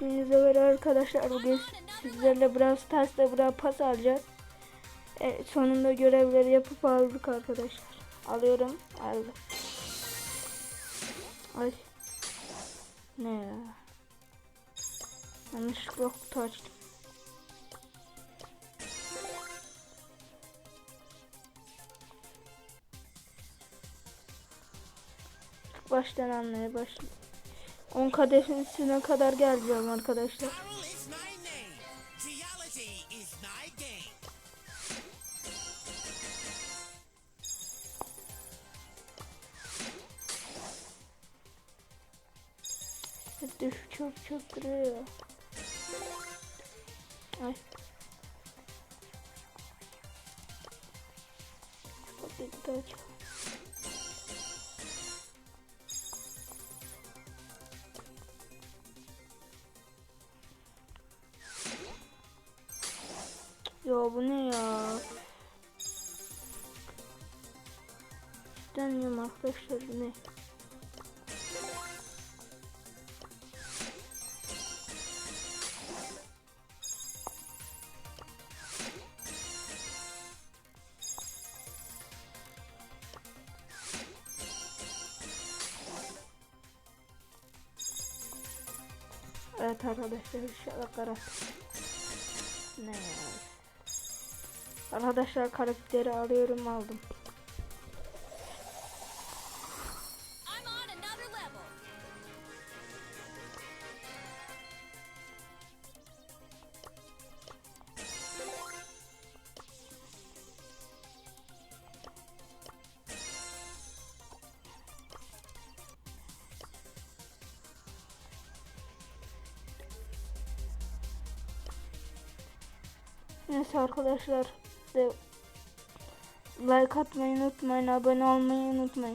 Hepinize merhaba arkadaşlar. Bugün sizlerle Brawl Stars'ta Brawl Pass alacağız. E, sonunda görevleri yapıp aldık arkadaşlar. Alıyorum. Aldım. Ay. Ne ya? Yanlışlıkla kutu açtım. Baştan almaya başladım. 10 kademesine kadar geleceğim arkadaşlar. Carol is my name. Geology is my game. Düş çok çok duruyor. Ay. Kapıyı da aç. Bu ne ya? Cidden arkadaşlar ne? Evet arkadaşlar inşallah karar. Ne? Arkadaşlar karakteri arıyorum aldım. Neyse arkadaşlar de like atmayı unutmayın, abone olmayı unutmayın.